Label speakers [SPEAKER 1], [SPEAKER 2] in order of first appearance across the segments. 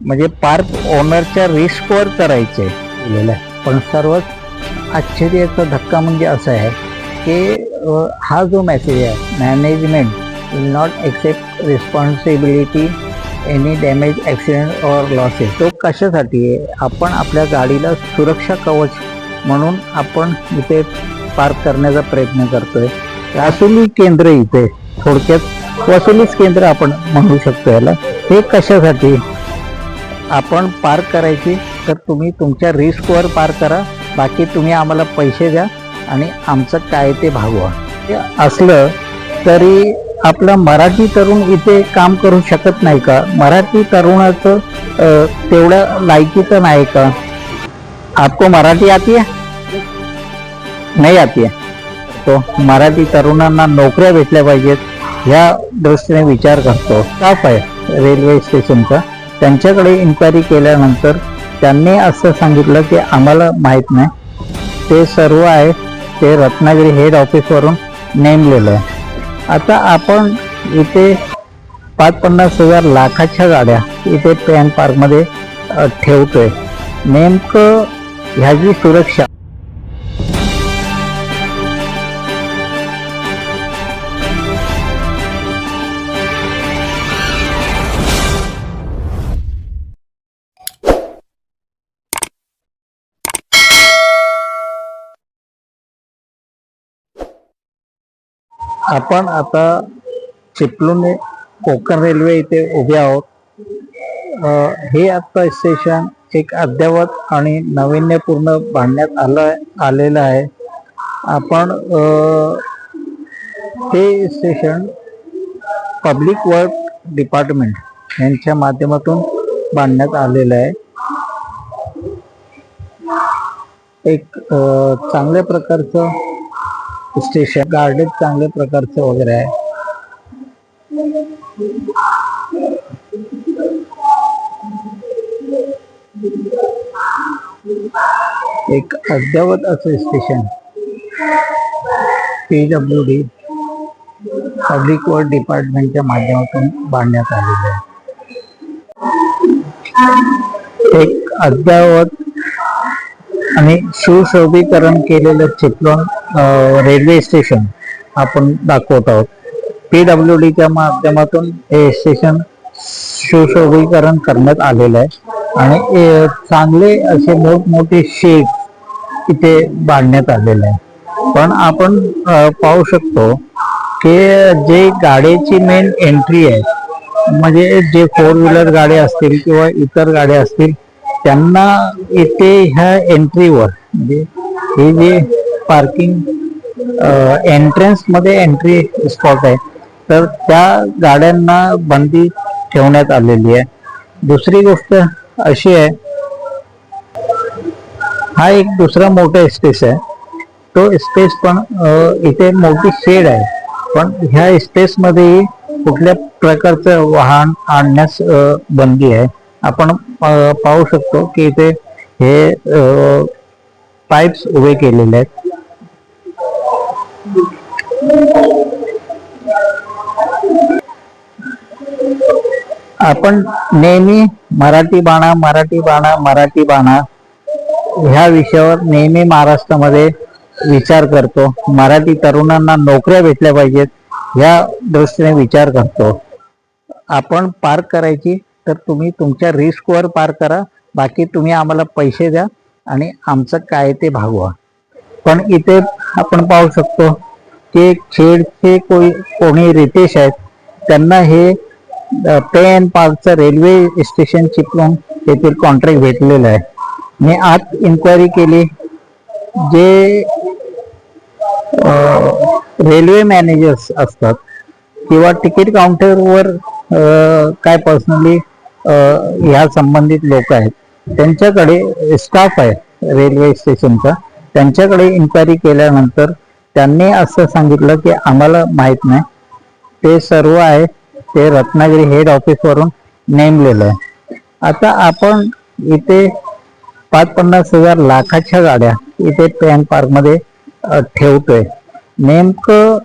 [SPEAKER 1] म्हणजे पार्क ओनरच्या रिस्कवर करायचे. केलेलं. आहे पण सर्वात आश्चर्याचा धक्का म्हणजे असा आहे की हा जो मेसेज आहे management will not accept responsibility any damage accident or losses तो कशासाठी आहे? आपण आपल्या गाडीला सुरक्षा कवच म्हणून आपण इथे पार्क करण्याचा प्रयत्न करतोय. वसुली केंद्र इथे थोडक्यात वसुलीच केंद्र आपण म्हणू शकतो याला. हे कशासाठी? आपण पार्क करायची तर तुम्ही तुमच्या रिस्कवर पार करा. बाकी तुम्ही आम्हाला पैसे द्या आणि आमचं काय ते भागवा. हे असलं तरी आपला मराठी तरुण इथे काम करू शकत नाही का? मराठी तरुणाचं तेवढं लायकीचं नाही का? आपको मराठी आती आहे? नाही आती तो मराठी तरुणांना नोकऱ्या भेटल्या पाहिजेत ह्या दृष्टीने विचार करतो. स्टाफ आहे रेल्वे स्टेशनचा. त्यांच्याकडे इन्क्वायरी केल्यानंतर त्यांनी असं सांगितलं की आम्हाला माहीत नाही. ते सर्व आहे ते रत्नागिरी हेड ऑफिसवरून नेमलेलं आहे. आता आपण इथे पाच पन्नास हजार लाखाच्या गाड्या इथे पॅन पार्कमध्ये ठेवतोय. नेमकं ह्याची सुरक्षा आपण आता चिपलूने कोकण रेल्वे इथे उभे आहोत. हे आता स्टेशन एक अद्ययावत आणि नाविन्यपूर्ण बांधण्यात आलं आलेलं आहे. आपण ते हे स्टेशन पब्लिक वर्क डिपार्टमेंट यांच्या माध्यमातून बांधण्यात आलेलं आहे. एक चांगल्या प्रकारचं स्टेशन गार्डन चांगल्या प्रकारचं वगैरे आहे. एक अद्ययावत असं station. P W D public work डिपार्टमेंटच्या माध्यमातून बांधण्यात आलेलं आहे. एक अद्ययावत आणि सुशोभीकरण केलेलं चित्रण रेल्वे स्टेशन आपण दाखवत आहोत. पी डब्ल्यू डीच्या माध्यमातून हे स्टेशन सुशोभीकरण करण्यात आलेलं आहे. आणि चांगले असे मोठमोठे शेड इथे बांधण्यात आलेले आहे. पण आपण पाहू शकतो की जे गाडीची मेन एंट्री आहे म्हणजे जे फोर व्हीलर गाड्या असतील किंवा इतर गाड्या असतील त्यांना इथे ह्या एंट्रीवर. म्हणजे हे जे पार्किंग एंट्रन्समध्ये एंट्री स्पॉट आहे तर त्या गाड्यांना बंदी ठेवण्यात आलेली आहे. दुसरी गोष्ट अशी आहे हा एक दुसरा मोठा स्पेस आहे. तो स्पेस पण इथे मोठी शेड आहे. पण ह्या स्पेस मध्ये कुठल्या प्रकारचं वाहन आणण्यास बंदी आहे. आपण पाहू शकतो की इथे हे पाईप्स उभे केलेले आहेत. आपण नेहमी मराठी बाणा मराठी बाणा मराठी बाणा ह्या विषयावर नेहमी महाराष्ट्रामध्ये विचार करतो. मराठी तरुणांना नोकऱ्या भेटल्या पाहिजेत ह्या दृष्टीने विचार करतो. आपण पार्क करायची तर तुम्ही तुमच्या रिस्कवर पार करा. बाकी तुम्ही आम्हाला पैसे द्या आणि आमचं काय ते भागवा. पण इथे आपण पाहू शकतो की खेडचे कोणी कोणी रितेश आहेत त्यांना हे पेन पार्कचं रेल्वे स्टेशन चिपलून येथील कॉन्ट्रॅक्ट भेटलेलं आहे. मी आत इन्क्वायरी केली जे रेल्वे मॅनेजर्स असतात किंवा तिकीट काउंटरवर काय पर्सनली ह्या संबंधित लोक आहेत. त्यांच्याकडे स्टाफ आहे रेल्वे स्टेशनचा त्यांच्याकडे इन्क्वायरी केल्यानंतर त्यांनी असं सांगितलं की आम्हाला माहीत नाही. ते सर्व आहे ते रत्नागिरी हेड ऑफिसवरून नेमलेलं आहे. आता आपण इथे पाच पन्नास हजार लाखाच्या गाड्या इथे पॅन पार्कमध्ये ठेवतोय. नेमकं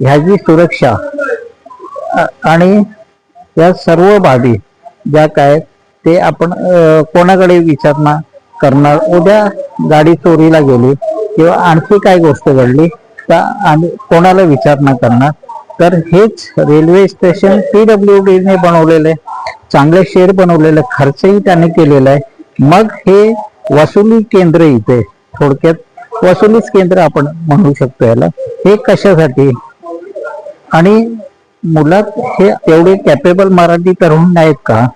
[SPEAKER 1] ह्याची सुरक्षा आणि या सर्व बाबी ज्या काय ते आपण कोणाकडे विचारणा करणार? उद्या गाडी चोरीला गेली किंवा आणखी काय गोष्ट घडली तर आम्ही कोणाला विचारणा करणार? तर हेच रेल्वे स्टेशन पीडब्ल्यू डीने बनवलेलं आहे चांगले शेर बनवलेले आहे, खर्चही त्याने केलेला आहे. मग हे वसुली केंद्र इथे थोडक्यात वसुलीच केंद्र आपण म्हणू शकतो याला हे कशासाठी? आणि मुलात हे एवढे कॅपेबल मराठी तरुण नाहीत का?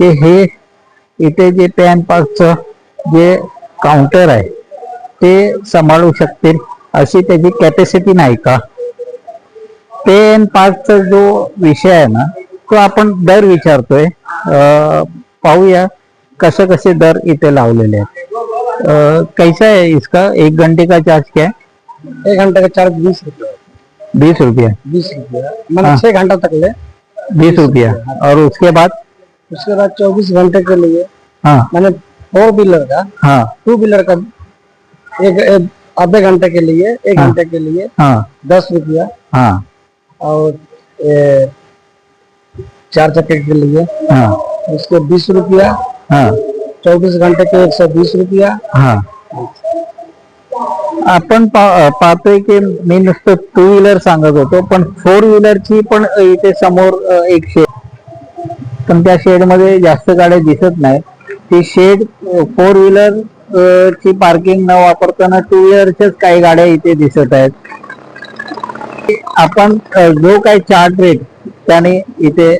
[SPEAKER 1] ते हे इथे जे पॅन पासचं जे काउंटर आहे ते सांभाळू शकतील अशी त्याची कॅपॅसिटी नाही का? पेन पासचा जो विषय आहे ना तो आपण दर विचारतोय. पाहूया कसे कसे दर इथे लावलेले आहेत. कैसा आहे इसका? एक घंटे का चार्ज क्या है?
[SPEAKER 2] एक घंटे का चार्ज बीस रुपये.
[SPEAKER 1] बीस रुपया।
[SPEAKER 2] बीस रुपया। मैंने
[SPEAKER 1] हाँ।
[SPEAKER 2] छह घंटा तक ले।
[SPEAKER 1] बीस रुपया। और उसके बाद?
[SPEAKER 2] उसके बाद चौबीस घंटे के लिए
[SPEAKER 1] हाँ।
[SPEAKER 2] मैंने फोर व्हीलर का
[SPEAKER 1] हाँ।
[SPEAKER 2] टू व्हीलर का एक, आधे घंटे के लिए एक
[SPEAKER 1] हाँ।
[SPEAKER 2] घंटे के लिए
[SPEAKER 1] हाँ।
[SPEAKER 2] दस रुपया।
[SPEAKER 1] हाँ।
[SPEAKER 2] और ए, चार चक्के के लिए
[SPEAKER 1] हाँ।
[SPEAKER 2] उसके बीस रुपया।
[SPEAKER 1] हाँ।
[SPEAKER 2] चौबीस घंटे के एक सौ बीस रुपया।
[SPEAKER 1] हा। आपण पाहतोय की मी नुसतं टू व्हीलर सांगत होतो पण फोर व्हीलरची पण इथे समोर एक शेड पण त्या शेडमध्ये जास्त गाड्या दिसत नाही ती शेड फोर व्हीलर ची पार्किंग न वापरताना टू व्हीलरच्याच काही गाड्या इथे दिसत आहेत. आपण जो काही चार्ट रेट त्याने इथे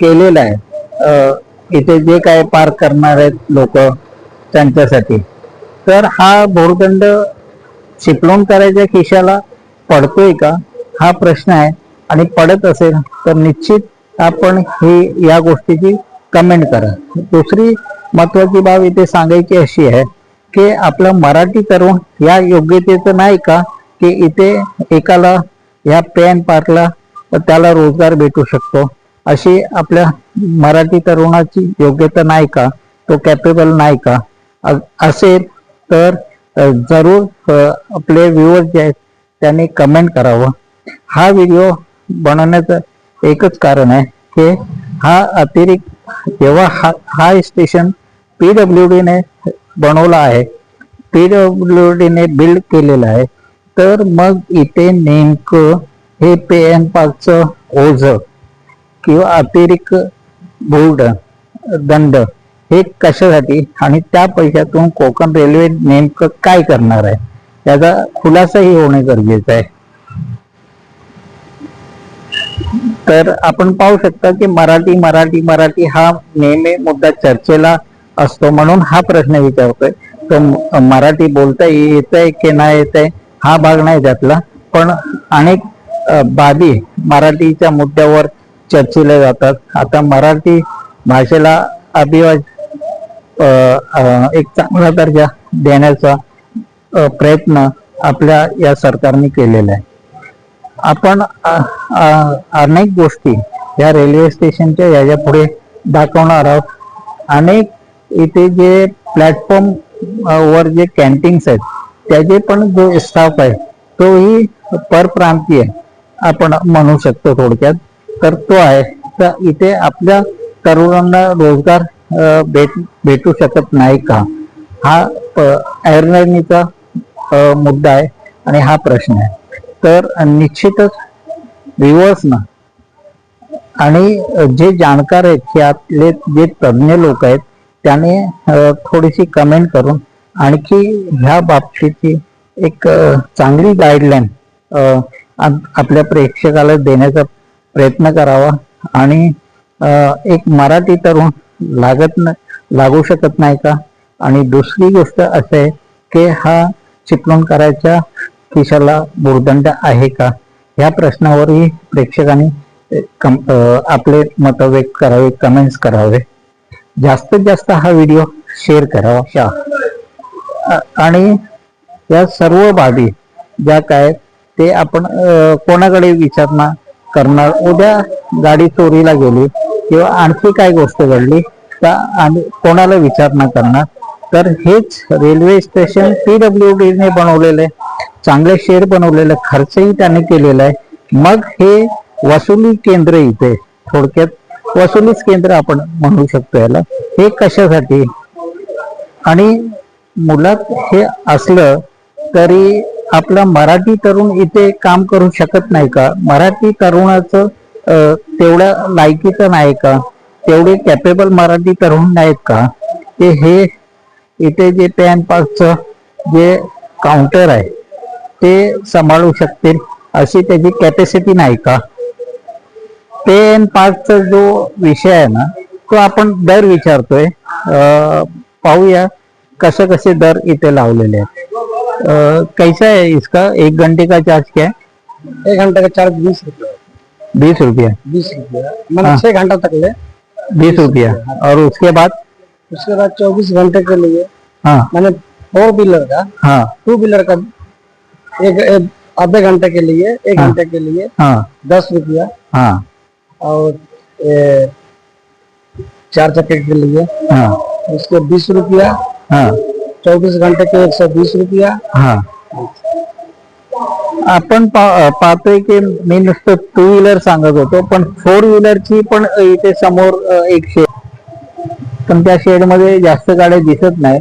[SPEAKER 1] केलेला आहे इथे जे काय पार्क करणार आहेत लोक त्यांच्यासाठी. तर हा भोरदंड चिपळूण करायच्या खिशाला पडतोय का? हा प्रश्न आहे. आणि पडत असेल तर निश्चित आपण हे या गोष्टीची कमेंट करा. दुसरी महत्वाची बाब इथे सांगायची अशी आहे की आपलं मराठी तरुण या योग्यतेचं नाही का? की इथे एकाला या पॅन पार्कला त्याला रोजगार भेटू शकतो. अशी आपल्या मराठी तरुणाची योग्यता नाही का? तो कॅपेबल नाही का? असेल तर जरूर आपले व्ह्युअर्स जे आहेत त्यांनी कमेंट करावं. हा व्हिडिओ बनवण्याचं एकच कारण आहे की हा अतिरिक्त जेव्हा हा हा स्टेशन पी डब्ल्यू डीने बनवला आहे पी डब्ल्यू डीने बिल्ड केलेलं आहे तर मग इथे नेमकं हे पे एन पाचचं ओझ किंवा अतिरिक्त बोर्ड दंड हे कशासाठी आणि त्या पैशातून कोकण रेल्वे नेमकं काय करणार आहे? याचा खुलासाही होणे गरजेचं आहे. तर आपण पाहू शकता की मराठी मराठी मराठी हा नेहमी मुद्दा चर्चेला असतो म्हणून हा प्रश्न विचारतोय. तो मराठी बोलता येत आहे की नाही येत आहे हा भाग नाही त्यातला. पण अनेक बाबी मराठीच्या मुद्द्यावर चर्चेल्या जातात. आता मराठी भाषेला अभिवाज एक चांगला दर्जा देण्याचा प्रयत्न आपल्या या सरकारने केलेला आहे. आपण अनेक गोष्टी या रेल्वे स्टेशनच्या याच्यापुढे दाखवणार आहोत. अनेक इथे जे प्लॅटफॉर्म वर जे कॅन्टीन्स आहेत त्याचे पण जो स्टाफ आहे तोही परप्रांतीय आपण म्हणू शकतो थोडक्यात. तर तो आहे. तर इथे आपल्या तरुणांना रोजगार भेट भेटू शकत नाही का? हा ऐरणीचा मुद्दा आहे आणि हा प्रश्न आहे. तर निश्चितच व्ह्युअर्सना आणि जे जाणकार आहेत यातले जे तज्ज्ञ लोक आहेत त्याने थोडीशी कमेंट करून आणखी ह्या बाबतीची एक चांगली गाईडलाईन आपल्या प्रेक्षकाला देण्याचा प्रयत्न करावा आणि एक मराठी तरुण लागत न लागू शकत नाही का? आणि दुसरी गोष्ट असं आहे की हा चिपळूण करायच्या खिशाला भुर्दंड आहे का? ह्या प्रश्नावरही प्रेक्षकांनी आपले मत व्यक्त करावे कमेंट्स करावे. जास्तीत जास्त हा व्हिडिओ शेअर करावा. शा आणि या सर्व बाबी ज्या काय ते आपण कोणाकडे विचारणा करणार? उद्या गाडी चोरीला गेली किंवा आणखी काय गोष्ट घडली तर आम्ही कोणाला विचार न करणार तर हेच रेल्वे स्टेशन पीडब्ल्यू डीने बनवलेलं आहे. चांगले शेड बनवलेलं खर्चही त्याने केलेला आहे. मग हे वसुली केंद्र इथे थोडक्यात वसुलीच केंद्र आपण म्हणू शकतो याला. हे कशासाठी? आणि मुलात हे असलं तरी आपला मराठी तरुण इथे काम करू शकत नाही का? मराठी तरुणाचं तेवढ्या लायकीचं नाही का? तेवढे कॅपेबल मराठी तरुण नाहीत का? ते हे इथे जे पॅन पासचं जे काउंटर आहे ते सांभाळू शकतील अशी त्याची कॅपॅसिटी नाही का? पेन पासचा जो विषय आहे ना तो आपण दर विचारतोय. पाहूया कसे कसे दर इथे लावलेले आहेत. कैसा आहे इसका? एक घंटे का चार्ज क्या है?
[SPEAKER 2] एक घंटे का चार्ज वीस रुपये.
[SPEAKER 1] बीस रुपया।
[SPEAKER 2] बीस रुपया। मतलब
[SPEAKER 1] हाँ।
[SPEAKER 2] छह घंटा तक ले
[SPEAKER 1] बीस रुपया। और उसके बाद?
[SPEAKER 2] उसके बाद चौबीस घंटे के लिए
[SPEAKER 1] हाँ।
[SPEAKER 2] मैंने फोर व्हीलर का
[SPEAKER 1] हाँ।
[SPEAKER 2] टू व्हीलर का एक, आधे घंटे के लिए एक। घंटे के लिए
[SPEAKER 1] हाँ।
[SPEAKER 2] दस रुपया।
[SPEAKER 1] हाँ।
[SPEAKER 2] और ए, चार चक्के के लिए
[SPEAKER 1] हाँ।
[SPEAKER 2] उसके बीस रुपया।
[SPEAKER 1] हाँ।
[SPEAKER 2] चौबीस घंटे के एक सौ बीस रुपया।
[SPEAKER 1] हा। आपण पाहतोय की मी नुसतं टू व्हीलर सांगत होतो पण फोर व्हीलरची पण इथे समोर एक शेड पण त्या शेडमध्ये जास्त गाड्या दिसत नाही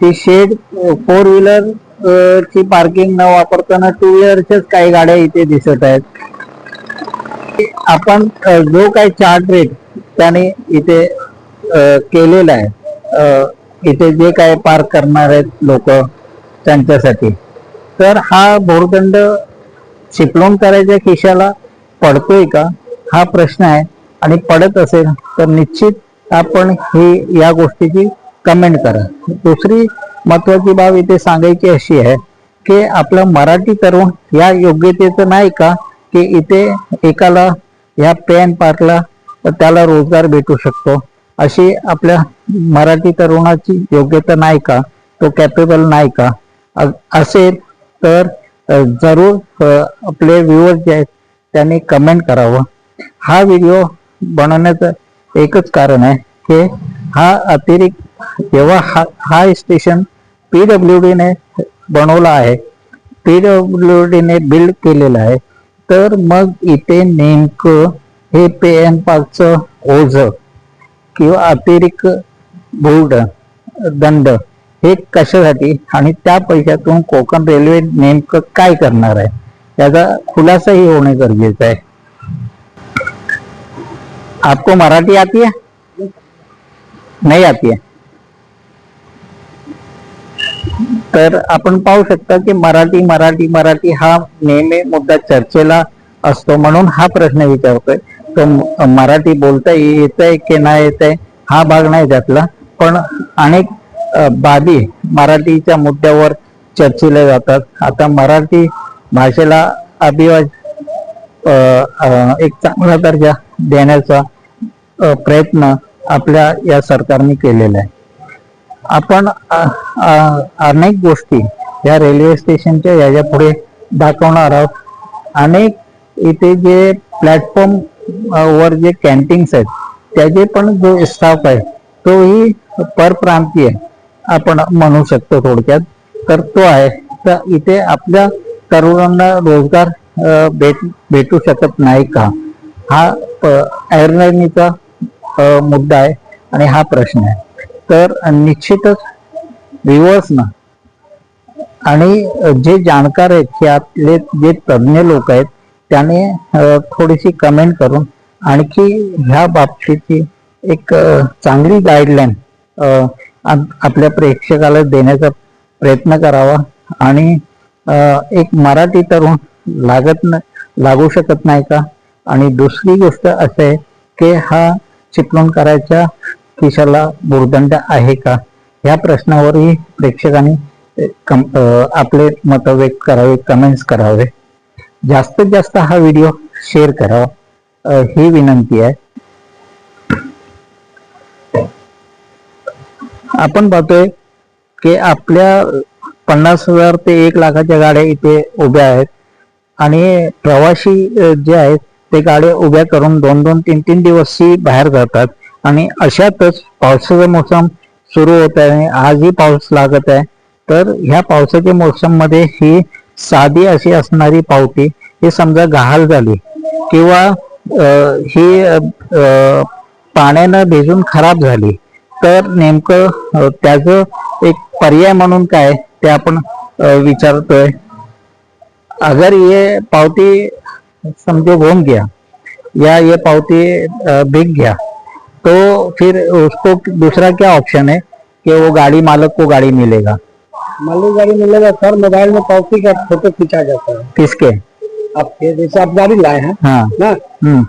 [SPEAKER 1] ती शेड फोर व्हीलर ची पार्किंग न वापरताना टू व्हीलरच्याच काही गाड्या इथे दिसत आहेत. आपण जो काही चार्ट रेट त्याने इथे केलेला आहे इथे जे काय पार्क करणार आहेत लोक त्यांच्यासाठी. तर हा भोरदंड चिपळूण करायच्या खिशाला पडतोय का? हा प्रश्न आहे. आणि पडत असेल तर निश्चित आपण ही या गोष्टीची कमेंट करा. दुसरी महत्वाची बाब इथे सांगायची अशी आहे की आपला मराठी तरुण या योग्यतेचं नाही का? की इथे एकाला या पॅन पार्कला त्याला रोजगार भेटू शकतो. अशी आपल्या मराठी तरुणाची योग्यता नाही का? तो कॅपेबल नाही का? असेल तर जरूर आपले व्ह्युअर्स जे आहेत त्यांनी कमेंट करावं. हा व्हिडिओ बनवण्याचं एकच कारण आहे की हा अतिरिक्त जेव्हा हा हा स्टेशन पी डब्ल्यू डीने बनवला आहे पी डब्ल्यू डीने बिल्ड केलेलं आहे तर मग इथे नेमकं हे पे एन पार्कचं ओझ किंवा अतिरिक्त बोर्ड दंड हे कशासाठी आणि त्या पैशातून कोकण रेल्वे नेमकं काय करणार आहे? याचा खुलासाही होणे गरजेचं आहे. आपको मराठी आती है नाही आती है तर आपण पाहू शकता की मराठी मराठी मराठी हा नेहमी मुद्दा चर्चेला असतो म्हणून हा प्रश्न विचारतोय. तर मराठी बोलता येतंय की नाही येतंय हा भाग नाही त्यातला. पण अनेक बाबी मराठीच्या मुद्द्यावर चर्चिल्या जातात. आता मराठी भाषेला अभिवाज एक चांगला दर्जा देण्याचा प्रयत्न आपल्या या सरकारने केलेला आहे. आपण अनेक गोष्टी या रेल्वे स्टेशनच्या याच्यापुढे दाखवणार आहोत. अनेक इथे जे प्लॅटफॉर्म वर जे कॅन्टीन्स आहेत त्याचे पण जो स्टाफ आहे तोही परप्रांतीय आपण म्हणू शकतो थोडक्यात. तर तो आहे. तर इथे आपल्या तरुणांना रोजगार भेट भेटू शकत नाही का? हा एअरलाईनचा मुद्दा आहे आणि हा प्रश्न आहे. तर निश्चितच व्ह्युअर्सना आणि जे जाणकार आहेत की आपले जे तज्ज्ञ लोक आहेत त्याने थोडीशी कमेंट करून आणखी ह्या बाबतीची एक चांगली गाईडलाईन आपल्या प्रेक्षकाला देण्याचा प्रयत्न करावा आणि एक मराठी तरुण लागत न लागू शकत नाही का? आणि दुसरी गोष्ट असं आहे की हा चिपळूण करायच्या खिशाला भुर्दंड आहे का? या प्रश्नावरही प्रेक्षकांनी कम- आपले मत व्यक्त करावे कमेंट्स करावे. जास्तीत जास्त हा व्हिडिओ शेअर करावा. ही विनंती आहे. आपण पाहतोय की आपल्या पन्नास हजार ते एक लाखाच्या गाड्या इथे उभ्या आहेत. आणि प्रवासी जे आहेत ते गाड्या उभ्या करून दोन दोन तीन तीन दिवसही बाहेर जातात. आणि अशातच पावसाचा मोसम सुरू होत आहे आजही पाऊस लागत आहे. तर ह्या पावसाच्या मोसममध्ये ही साधी अशी असणारी पावती ही समजा गहाल झाली किंवा ही पाण्यानं भिजून खराब झाली तर नेमकं त्याचं एक पर्याय म्हणून काय ते आपण विचारतोय. अगर ये पावती समझो घूम गया या ये पावती बिक गया तो फिर उसको दूसरा क्या ऑप्शन है कि वो गाड़ी मालक को गाड़ी मिलेगा?
[SPEAKER 2] माली गाड़ी मिलेगा सर मोबाइल में पावती का फोटो खींचा जाता है।
[SPEAKER 1] किसके?
[SPEAKER 2] आपके जैसे आप गाड़ी लाए हैं
[SPEAKER 1] हाँ।
[SPEAKER 2] ना?
[SPEAKER 1] हम्म।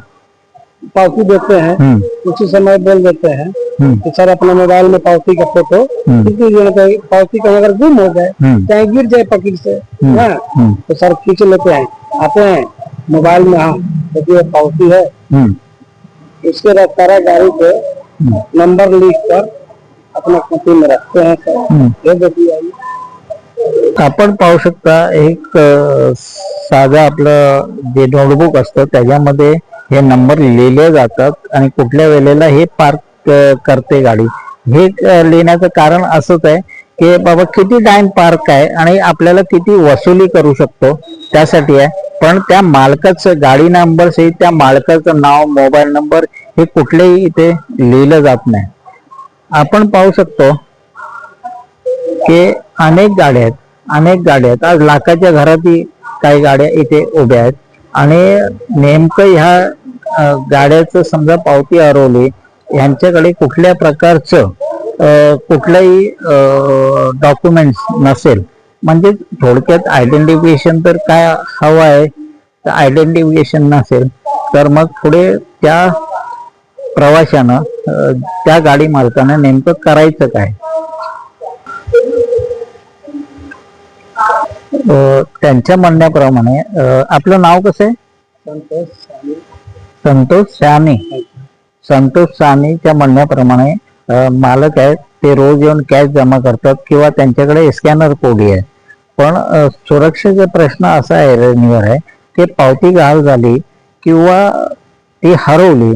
[SPEAKER 2] पावती देते हैं।
[SPEAKER 1] हम्म।
[SPEAKER 2] उसी समय बोल देते हैं
[SPEAKER 1] हम्म।
[SPEAKER 2] कि सर अपने मोबाइल में पावती का फ़ोटो
[SPEAKER 1] हम्म।
[SPEAKER 2] लीजिए पावती कहीं अगर गुम हो जाए
[SPEAKER 1] हम्म।
[SPEAKER 2] चाहे गिर जाए पकीर से। ना? तो सर खींच लेते हैं। आते हैं मोबाइल में हाँ देखिए पावती है इसके बाद सारा गाड़ी पे
[SPEAKER 1] हम्म।
[SPEAKER 2] नंबर लिख कर अपना कॉपी में रखते हैं सर। ये देखिए
[SPEAKER 1] आपण पाहू शकता एक साधं आपलं जे नोटबुक असतं त्याच्यामध्ये हे नंबर लिहिले जातात आणि कुठल्या वेळेला हे पार्क करते गाडी. हे लिहिण्याचं कारण असंच आहे की बाबा किती टाइम पार्क आहे आणि आपल्याला किती वसुली करू शकतो त्यासाठी आहे. पण त्या मालकाचं गाडी नंबर सहित त्या मालकाचं नाव मोबाईल नंबर हे कुठलेही इथे लिहिलं जात नाही. आपण पाहू शकतो की अनेक गाड्या आहेत. अनेक गाड्या आहेत. आज लाखाच्या घरातही काही गाड्या इथे उभ्या आहेत. आणि नेमकं ह्या गाड्याचं समजा पावती हरवली यांच्याकडे कुठल्या प्रकारचं कुठलाही कुठलंही डॉक्युमेंट्स नसेल म्हणजे थोडक्यात आयडेंटिफिकेशन तर काय हवं आहे तर आयडेंटिफिकेशन नसेल तर मग पुढे त्या प्रवाशानं त्या गाडी मालकानं नेमकं करायचं काय? त्यांच्या म्हणण्याप्रमाणे आपलं नाव कसं आहे?
[SPEAKER 2] संतोष
[SPEAKER 1] संतोष साने. संतोष सानेच्या म्हणण्याप्रमाणे मालक आहेत ते रोज येऊन कॅश जमा करतात किंवा त्यांच्याकडे स्कॅनर कोडी आहे. पण सुरक्षेचा प्रश्न असा आहे रेल्वेवर आहे की पावती गहाळ झाली किंवा ती हरवली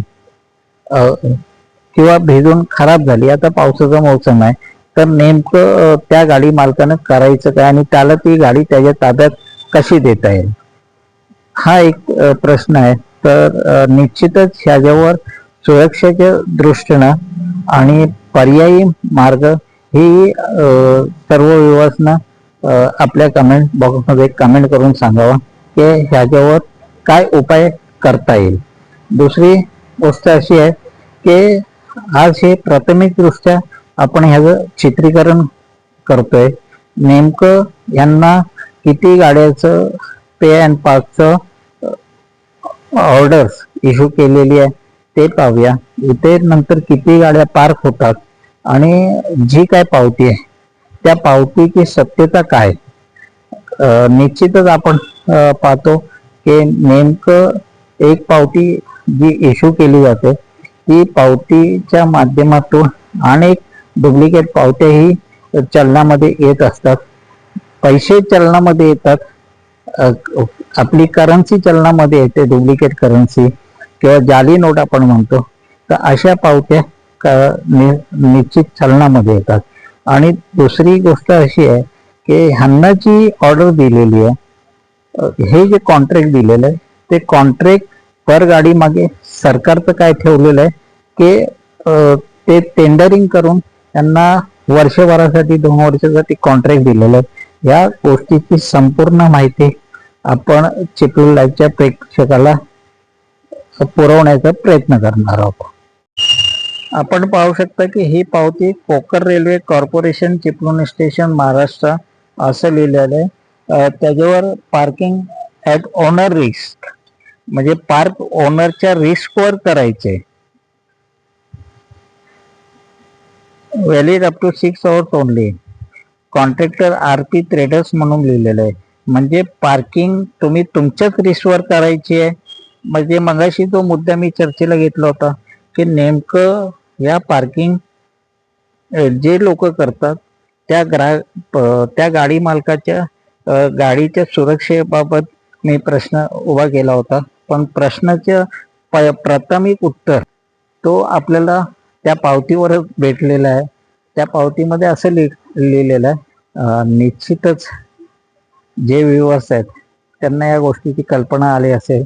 [SPEAKER 1] किंवा भिजून खराब झाली आता पावसाचा मौसम आहे तर नेमकं त्या गाडी मालकानं करायचं काय आणि त्याला ती गाडी त्याच्या ताब्यात कशी देता येईल? हा एक प्रश्न आहे. तर निश्चितच ह्याच्यावर सुरक्षेच्या दृष्टीनं आणि पर्यायी मार्ग ही सर्व विवासना आपल्या कमेंट बॉक्समध्ये कमेंट करून सांगावा की ह्याच्यावर काय उपाय करता येईल. दुसरी गोष्ट अशी आहे की आज हे प्राथमिकदृष्ट्या आपण ह्याचं चित्रीकरण करतोय. नेमकं यांना किती गाड्याचं पे अँड पासचं ऑर्डर्स इश्यू केलेली आहे ते पाहूया. इथे नंतर किती गाड्या पार्क होतात आणि जी काय पावती आहे त्या पावतीची सत्यता काय? निश्चितच आपण पाहतो की नेमकं एक पावती जी इश्यू केली जाते ती पावतीच्या माध्यमातून अनेक डुप्लिकेट पावत्याही चलनामध्ये येत असतात. पैसे चलनामध्ये येतात आपली करन्सी चलनामध्ये येते डुप्लिकेट करन्सी किंवा जाली नोट आपण म्हणतो तर अशा पावत्या नि- निश्चित चलनामध्ये येतात. आणि दुसरी गोष्ट अशी आहे की ह्यांना जी ऑर्डर दिलेली आहे हे जे कॉन्ट्रॅक्ट दिलेलं आहे ते कॉन्ट्रॅक्ट पर गाडी मागे सरकारचं काय ठेवलेलं आहे की ते टेंडरिंग करून त्यांना वर्षभरासाठी दोन वर्षासाठी कॉन्ट्रॅक्ट दिलेलं आहे. या गोष्टीची संपूर्ण माहिती आपण चिपळू लाईव्हच्या प्रेक्षकाला पुरवण्याचा प्रयत्न करणार आहोत. आपण पाहू शकता की ही पावती Konkan railway corporation Chiplun station Maharashtra असं लिहिलेलं आहे. त्याच्यावर पार्किंग ॲट ओनर रिस्क म्हणजे पार्क ओनरच्या रिस्कवर करायचे. Valid up to six hours only. Contractor R P traders म्हणून लिहिलेलं आहे. म्हणजे पार्किंग तुम्ही तुमच्याच रिस्कवर करायची आहे. म्हणजे मगाशी जो मुद्दा मी चर्चेला घेतला होता की नेमकं या पार्किंग जे लोक करतात त्या ग्राहक त्या गाडी मालकाच्या गाडीच्या सुरक्षेबाबत मी प्रश्न उभा केला होता. पण प्रश्नाचं प- प्राथमिक उत्तर तो आपल्याला त्या पावतीवरच भेटलेला आहे. त्या पावतीमध्ये असं लिह लिहिलेलं आहे. निश्चितच जे व्ह्युअर्स आहेत त्यांना या गोष्टीची कल्पना आली असेल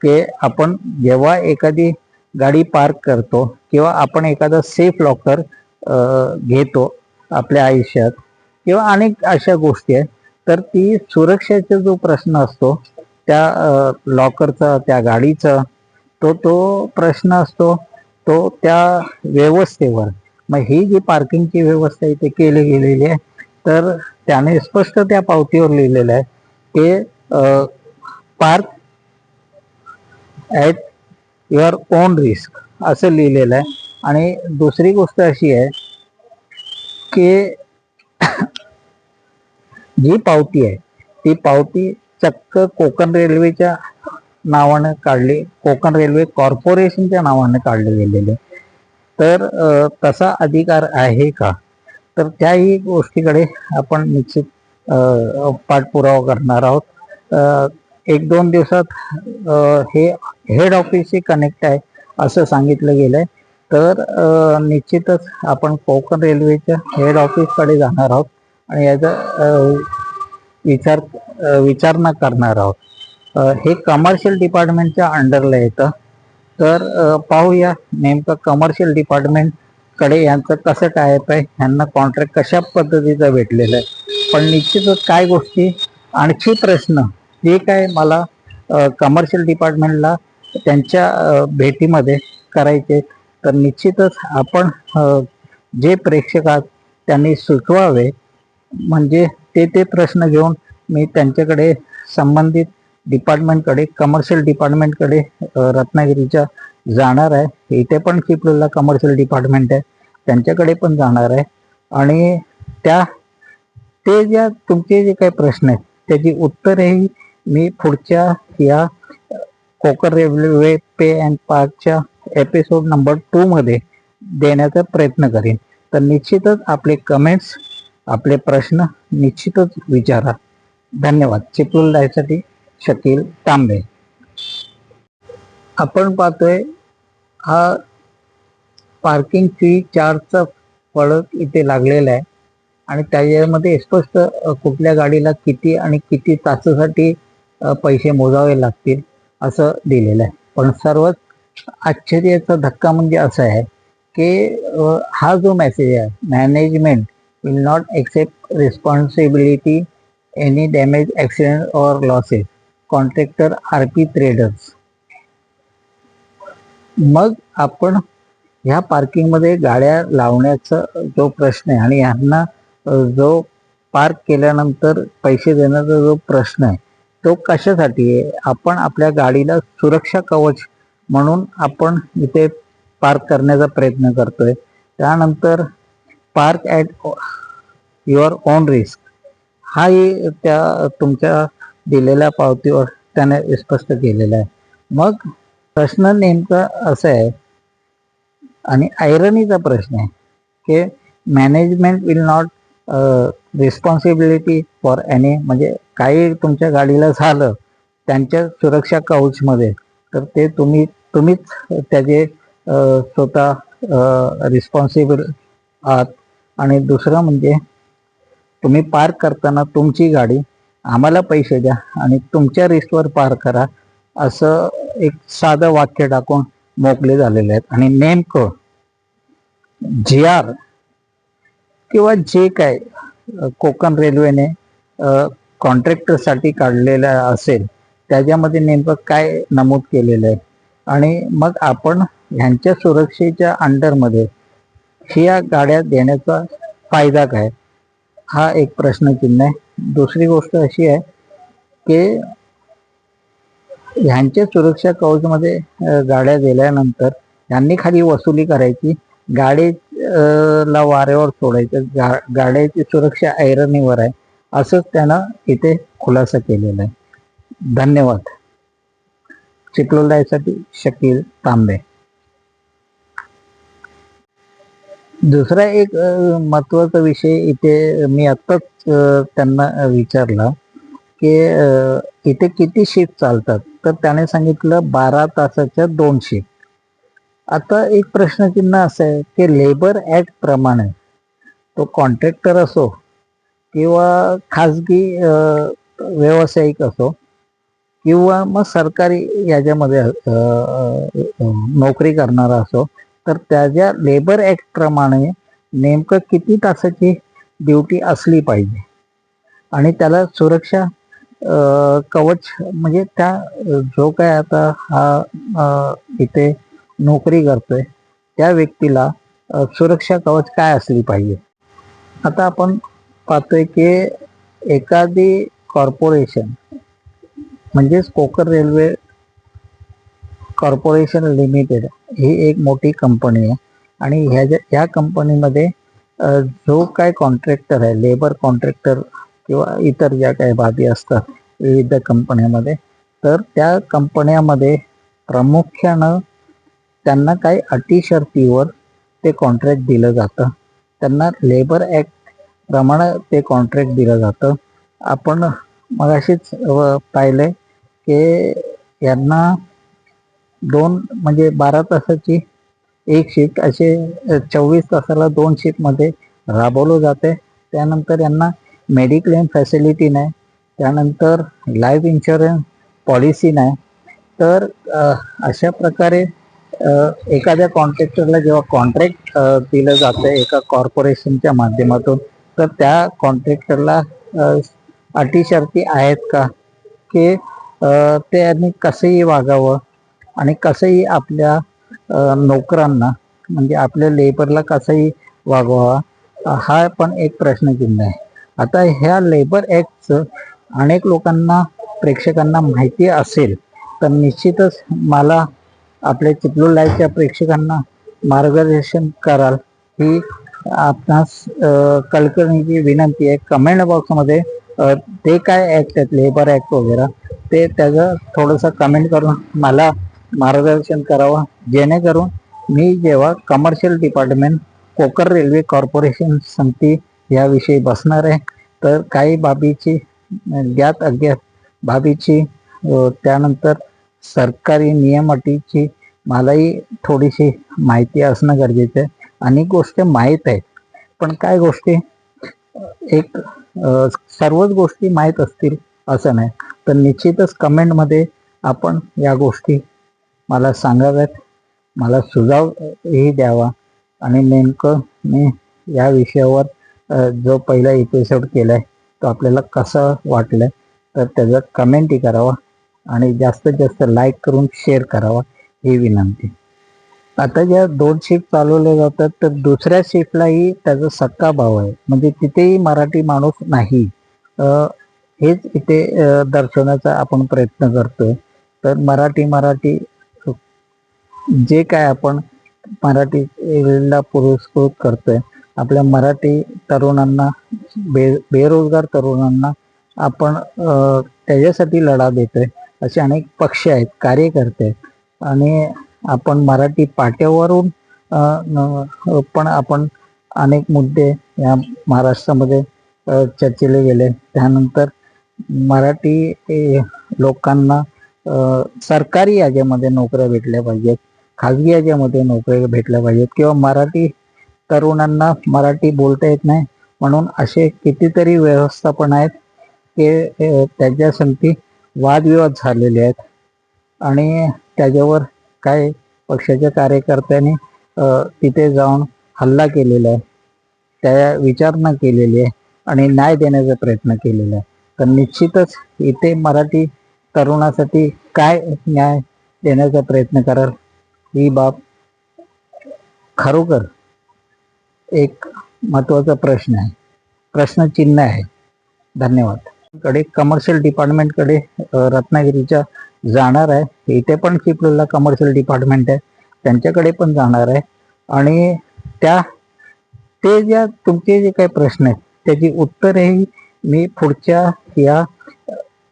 [SPEAKER 1] की आपण जेव्हा एखादी गाडी पार्क करतो किंवा आपण एखादा सेफ लॉकर घेतो आपल्या आयुष्यात किंवा अनेक अशा गोष्टी आहेत तर ती सुरक्षेचा जो प्रश्न असतो त्या लॉकरचा त्या गाडीचा तो तो प्रश्न असतो तो त्या व्यवस्थेवर. मग ही जी पार्किंगची व्यवस्था इथे केली गेलेली आहे तर त्याने स्पष्ट त्या पावतीवर लिहिलेलं आहे की park at your own risk असं लिहिलेलं आहे. आणि दुसरी गोष्ट अशी आहे की जी पावती आहे ती पावती चक्क कोकण रेल्वेच्या नावानं काढली कोकण रेल्वे कॉर्पोरेशनच्या नावानं काढली गेलेली तर तसा अधिकार आहे का? तर त्याही गोष्टीकडे आपण निश्चित पाठपुरावा करणार आहोत. एक दोन दिवसात हे हेड ऑफिसशी कनेक्ट आहे असं सांगितलं गेलंय. तर निश्चितच आपण कोकण रेल्वेच्या हेड ऑफिसकडे जाणार आहोत आणि याचा विचार विचारणा करणार आहोत. हे कमर्शियल डिपार्टमेंटच्या अंडरला येतं. तर पाहूया नेमकं कमर्शियल डिपार्टमेंट कडे यांचं कसं काय आहे? ह्यांना कॉन्ट्रॅक्ट कशा पद्धतीचं भेटलेलं आहे? पण निश्चितच काय गोष्टी? आणखी प्रश्न जे काय मला कमर्शियल डिपार्टमेंटला त्यांच्या भेटीमध्ये करायचे तर निश्चितच आपण जे प्रेक्षक आहात त्यांनी सुचवावे. म्हणजे ते ते प्रश्न घेऊन मी त्यांच्याकडे संबंधित डिपार्टमेंटकडे कमर्शियल डिपार्टमेंटकडे रत्नागिरीच्या जाणार आहे. इथे पण चिपळूणला कमर्शियल डिपार्टमेंट आहे. त्यांच्याकडे पण जाणार आहे. आणि त्या ते ज्या तुमचे जे काही प्रश्न आहेत त्याची उत्तरेही मी पुढच्या या कोकण रेल्वे पे अँड पार्कच्या एपिसोड नंबर टू मध्ये देण्याचा प्रयत्न करीन. तर निश्चितच आपले कमेंट्स आपले प्रश्न निश्चितच विचारा. धन्यवाद. चिपळूण लाईव्हसाठी शकील तांबे. आपण पाहतोय हा पार्किंग फी चार्जचा फळक इथे लागलेला आहे. आणि त्याच्यामध्ये स्पष्ट कुठल्या गाडीला किती आणि किती तासासाठी पैसे मोजावे लागतील असं दिलेलं आहे. पण सर्वात आश्चर्याचा धक्का म्हणजे असा आहे की हा जो मेसेज आहे management will not accept responsibility any damage accident or losses contractor R P traders मग आपण ह्या पार्किंगमध्ये गाड्या लावण्याचा जो प्रश्न आहे आणि यांना जो पार्क केल्यानंतर पैसे देण्याचा जो प्रश्न आहे तो कशासाठी आहे? आपण आपल्या गाडीला सुरक्षा कवच म्हणून आपण इथे पार्क करण्याचा प्रयत्न करतोय. त्यानंतर park at your own risk हाही त्या तुमच्या दिलेल्या पावतीवर त्याने स्पष्ट केलेला आहे. मग प्रश्न नेमका असा आहे आणि आयरनीचा प्रश्न आहे की management will not responsibility for any म्हणजे काही तुमच्या गाडीला झालं त्यांच्या सुरक्षा कवचमध्ये तर ते तुम्ही तुम्हीच त्याचे स्वतः रिस्पॉन्सिबल आहात. आणि दुसरं म्हणजे तुम्ही पार्क करताना तुमची गाडी आम्हाला पैसे द्या आणि तुमच्या रिस्कवर पार करा असं एक साधं वाक्य टाकून मोकळे झालेले आहेत. आणि नेमकं जी आर किंवा जे काय कोकण रेल्वेने कॉन्ट्रॅक्टरसाठी काढलेलं असेल त्याच्यामध्ये नेमकं काय नमूद केलेलं आहे? आणि मग आपण ह्यांच्या सुरक्षेच्या अंडरमध्ये ह्या गाड्या देण्याचा फायदा काय? हा एक प्रश्नचिन्ह आहे. दुसरी गोष्ट अशी आहे की ह्यांच्या सुरक्षा कवचमध्ये गाड्या दिल्यानंतर यांनी खाली वसुली करायची. गाडी ला वाऱ्यावर सोडायचं. गा गाड्याची सुरक्षा ऐरणीवर आहे. असंच त्यानं इथे खुलासा केलेला आहे. धन्यवाद. चिपळूण शकील तांबे. दुसरा एक महत्त्वाचा विषय इथे मी आत्ताच त्यांना विचारला की इथे किती शिफ्ट चालतात? तर त्याने सांगितलं बारा तासाच्या दोन शिफ्ट आता एक प्रश्नचिन्ह असं आहे की लेबर ॲक्ट प्रमाणे तो कॉन्ट्रॅक्टर असो किंवा खाजगी व्यावसायिक असो किंवा मग सरकारी याच्यामध्ये नोकरी करणारा असो तर त्याच्या लेबर ॲक्ट प्रमाणे नेमकं किती तासाची ड्युटी असली पाहिजे आणि त्याला सुरक्षा कवच म्हणजे त्या जो काय आता हा इथे नोकरी करतोय त्या व्यक्तीला सुरक्षा कवच काय असली पाहिजे? आता आपण पाहतोय की एखादी कॉर्पोरेशन म्हणजेच कोकण रेल्वे कॉर्पोरेशन लिमिटेड ही एक मोठी कंपनी आहे. आणि ह्या ज्या ह्या कंपनीमध्ये जो काय कॉन्ट्रॅक्टर आहे लेबर कॉन्ट्रॅक्टर किंवा इतर ज्या काही बाबी असतात विविध कंपन्यामध्ये तर त्या कंपन्यामध्ये प्रामुख्यानं त्यांना काही अटी शर्तीवर ते कॉन्ट्रॅक्ट दिलं जातं. त्यांना लेबर ॲक्ट प्रमाणे ते कॉन्ट्रॅक्ट दिलं जातं. आपण मगाशीच अशीच पाहिलंय की यांना दोन म्हणजे बारा तासाची एक शिफ्ट असे चोवीस तासाला दोन शिफ्टमध्ये राबवलं जाते त्यानंतर यांना मेडिक्लेम फॅसिलिटी नाही त्यानंतर लाईफ इन्शुरन्स पॉलिसी नाही. तर अशा प्रकारे एखाद्या कॉन्ट्रॅक्टरला जेव्हा कॉन्ट्रॅक्ट दिलं जातं एका कॉर्पोरेशनच्या माध्यमातून तर त्या कॉन्ट्रॅक्टरला अटी शर्ती आहेत का? की त्यांनी कसंही वागावं आणि कसंही आपल्या नोकरांना म्हणजे आपल्या लेबरला कसंही वागवावा हा पण एक प्रश्नचिन्ह आहे. आता ह्या लेबर ॲक्टचं अनेक लोकांना प्रेक्षकांना माहिती असेल तर निश्चितच मला आपल्या चिपलू लाईव्हच्या प्रेक्षकांना मार्गदर्शन कराल. ही आपणास कलकर्णीची विनंती आहे. कमेंट बॉक्समध्ये ते काय ॲक्ट आहेत लेबर ॲक्ट वगैरे ते त्याचं थोडंसं कमेंट करून मला मार्गदर्शन करावं. जेणेकरून मी जेव्हा कमर्शियल डिपार्टमेंट कोकर रेल्वे कॉर्पोरेशन समिती याविषयी बसणार आहे. तर काही बाबीची ज्ञात अज्ञात बाबीची त्यानंतर सरकारी नियम अटीची मलाही थोडीशी माहिती असणं गरजेचं आहे. अनेक गोष्टी माहीत आहेत. पण काय गोष्टी? एक सर्वच गोष्टी माहीत असतील असं नाही. तर निश्चितच कमेंटमध्ये आपण या गोष्टी मला सांगाव्यात. मला सुझाव ही द्यावा. आणि नेमकं मी या विषयावर जो पहिला एपिसोड केला आहे तो आपल्याला कसं वाटलं तर त्याचं कमेंटही करावा आणि जास्तीत जास्त लाईक करून शेअर करावा ही विनंती. आता ज्या दोन शिफ्ट चालवल्या जातात तर दुसऱ्या शिफ्टलाही त्याचा सक्का भाव आहे. म्हणजे तिथेही मराठी माणूस नाही. हेच इथे दर्शवण्याचा आपण प्रयत्न करतोय. तर मराठी मराठी जे काय आपण मराठीला पुरस्कृत करतोय आपल्या मराठी तरुणांना बे बेरोजगार तरुणांना आपण त्याच्यासाठी लढा देतोय. असे अनेक पक्ष आहेत कार्यकर्ते आहेत. आणि आपण मराठी पाट्यावरून पण आपण अनेक मुद्दे या महाराष्ट्रामध्ये चर्चेले चर्चिले गेले. त्यानंतर मराठी लोकांना सरकारी याच्यामध्ये नोकऱ्या भेटल्या पाहिजेत. खाजगी याच्यामध्ये नोकऱ्या भेटल्या पाहिजेत. किंवा मराठी तरुणांना मराठी बोलता येत नाही. म्हणून असे कितीतरी व्यवस्थापन आहेत ते अ, त्याच्यासाठी वादविवाद झालेले आहेत. आणि त्याच्यावर काय पक्षाच्या कार्यकर्त्यांनी तिथे जाऊन हल्ला केलेला आहे. त्या विचारणा केलेली आहे आणि न्याय देण्याचा प्रयत्न केलेला आहे. तर निश्चितच इथे मराठी तरुणासाठी काय न्याय देण्याचा प्रयत्न कराल ही बाब खरोखर एक महत्त्वाचा प्रश्न आहे. प्रश्नचिन्ह आहे. धन्यवाद. कडे कमर्शियल डिपार्टमेंटकडे रत्नागिरीच्या जाणार आहे. इथे पण चिपलेला कमर्शियल डिपार्टमेंट आहे. त्यांच्याकडे पण जाणार आहे. आणि त्या ते ज्या तुमचे जे काही प्रश्न आहेत त्याची उत्तरेही मी पुढच्या या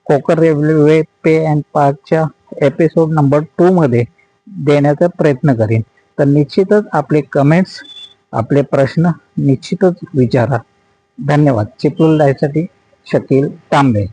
[SPEAKER 1] कोकण रेल्वे पे अँड पार्कच्या एपिसोड नंबर टूमध्ये देण्याचा प्रयत्न करेन. तर निश्चितच आपले कमेंट्स आपले प्रश्न निश्चितच विचारा. धन्यवाद. चिपळूण लाईव्हसाठी शकील तांबे.